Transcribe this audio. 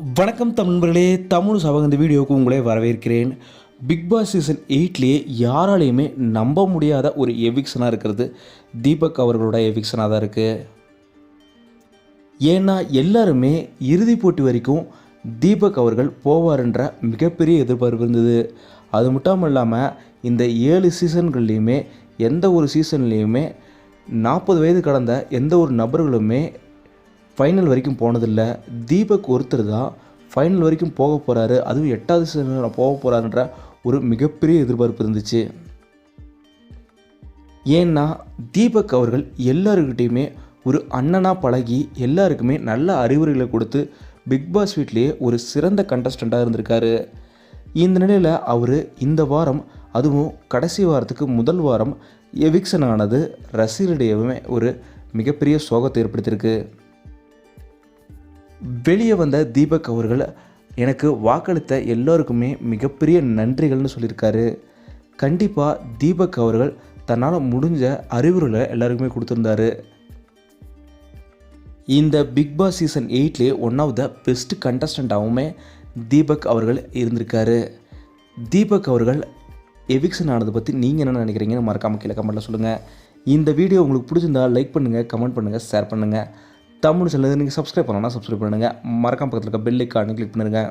வணக்கம் தமிழ்களே தமிழ் சபக இந்த வீடியோவுக்கு உங்களை வரவேற்கிறேன். பிக் பாஸ் சீசன் எயிட்லேயே யாராலையுமே நம்ப முடியாத ஒரு எவிக்ஷனாக இருக்கிறது. தீபக் அவர்களோட எவிக்ஷனாக தான் இருக்குது ஏன்னா எல்லாருமே இறுதிப் போட்டி வரைக்கும் தீபக் அவர்கள் போவார்ன்ற மிகப்பெரிய எதிர்பார்ப்பு இருந்தது. அது மட்டும் இல்லாமல் இந்த ஏழு சீசன்கள்லேயுமே எந்த ஒரு சீசன்லேயுமே நாற்பது வயது கடந்த எந்த ஒரு நபர்களுமே ஃபைனல் வரைக்கும் போனதில்லை. தீபக் ஒருத்தர் தான் ஃபைனல் வரைக்கும் போக போகிறாரு அதுவும் எட்டாவது சீசன் போக போகிறாருன்ற ஒரு மிகப்பெரிய எதிர்பார்ப்பு இருந்துச்சு. ஏன்னா தீபக் அவர்கள் எல்லாருக்கிட்டேயுமே ஒரு அண்ணனாக பழகி எல்லாருக்குமே நல்ல அறிவுரைகளை கொடுத்து பிக் பாஸ் வீட்லேயே ஒரு சிறந்த கண்டஸ்டண்ட்டாக இருந்திருக்காரு. இந்த நிலையில் அவர் இந்த வாரம் அதுவும் கடைசி வாரத்துக்கு முதல் வாரம் எவிக்ஷன் ஆனது ரசிகர்களிடையவுமே ஒரு மிகப்பெரிய சோகத்தை ஏற்படுத்தியிருக்கு. வெளியே வந்த தீபக் அவர்கள் எனக்கு வாக்களித்த எல்லோருக்குமே மிகப்பெரிய நன்றிகள்னு சொல்லியிருக்காரு. கண்டிப்பாக தீபக் அவர்கள் தன்னால் முடிஞ்ச அறிவுரைகளை எல்லாருக்குமே கொடுத்துருந்தாரு. இந்த பிக் பாஸ் சீசன் எயிட்லேயே ஒன் ஆஃப் த பெஸ்ட் கண்டஸ்டண்ட்டாகவுமே தீபக் அவர்கள் இருந்திருக்காரு. தீபக் அவர்கள் எவிக்ஷன் ஆனதை பற்றி நீங்கள் என்ன நினைக்கிறீங்கன்னு மறக்காமல் கீழே கமெண்ட்டில் சொல்லுங்கள் இந்த வீடியோ உங்களுக்கு பிடிச்சிருந்தா லைக் பண்ணுங்கள் கமெண்ட் பண்ணுங்கள் ஷேர் பண்ணுங்கள் தமிழ் சிலது நீங்கள் சப்ஸ்கிரைப் பண்ணணும்னா சப்ஸ்கிரைப் பண்ணுங்கள் மறக்காம பக்கத்தில் இருக்க பெல் ஐக்கானு கிளிக் பண்ணுங்கள்